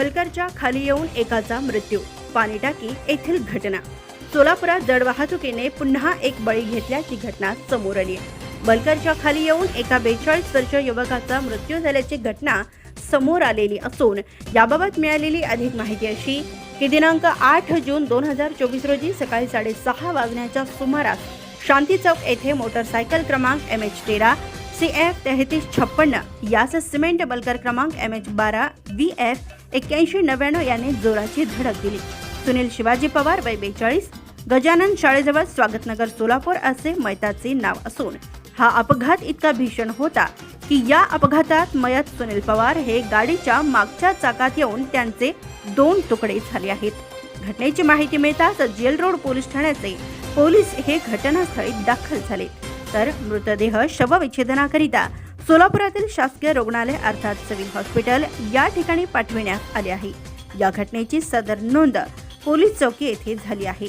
बलकरच्या खाली येऊन एकाचा मृत्यू. पाणी टाकी येथील घटना. सोलापुरात जड वाहतुकीने पुन्हा एक बळी घेतल्याची घटना समोर आली बलकरच्या खाली येऊन एका बेचाळीस वर्षीय युवकाचा मृत्यू झाल्याची घटना समोर आलेली असून याबाबत मिळालेली अधिक माहिती अशी की दिनांक आठ जून दोन हजार चोवीस रोजी सकाळी साडेसहा वाजण्याच्या सुमारास शांती चौक येथे मोटरसायकल क्रमांक एम एच तेरा सी एफ तेहतीस छप्पन्न याच सिमेंट बलकर क्रमांक एम एच बारा व्ही एफ एक्क्याऐंशी नव्याण्णव याने जोराची धडक दिली. सुनील शिवाजी पवार वय बेचाळीस गजानन शाळेजवळ स्वागतनगर सोलापूर असे मैताचे नाव असून हा अपघात इतका भीषण होता की या अपघातात मयत सुनील पवार हे गाडीच्या मागच्या चाकात येऊन त्यांचे दोन तुकडे झाले आहेत. घटनेची माहिती मिळताच जेल रोड पोलीस ठाण्याचे पोलीस हे घटनास्थळी दाखल झाले. तर मृतदेह शवविच्छेदनाकरिता सोलापुरातील शासकीय रुग्णालय अर्थात सिव्हिल हॉस्पिटल या ठिकाणी पाठविण्यात आले आहे. या घटनेची सदर नोंद पोलीस चौकी येथे झाली आहे.